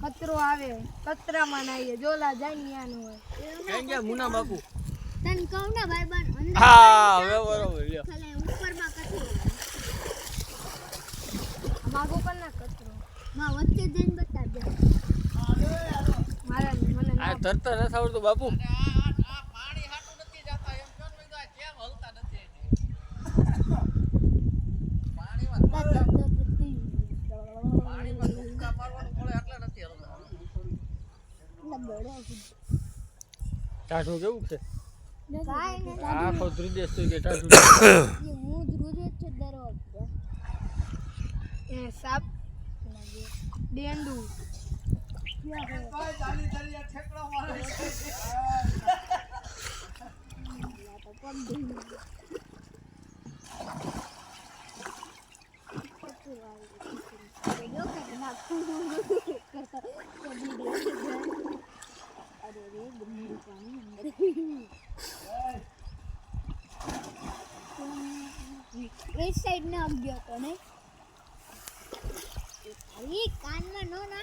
કચરો આવે. કચરામાં નાઈએ જોલા જાય ને યાનો હોય. કેમ મુના બાપુ? તને કહું ને ભાઈ બન અંદર હા હવે બરોબર લ્યો. ખાલે ઉપરમાં કચરો માગો પર ના કચરો માં વચ્ચે જઈને બતાવજો. તરતા નથી આવડતું બાપુ. ટાઢું કેવું છે? આખો ત્રિદેશ તો કે ટાઢું એ હું જ છે દર વખતે એ સાપ. ગંદુ સાઈડ ને ગયો તો ને. કાનમાં નો કોઈ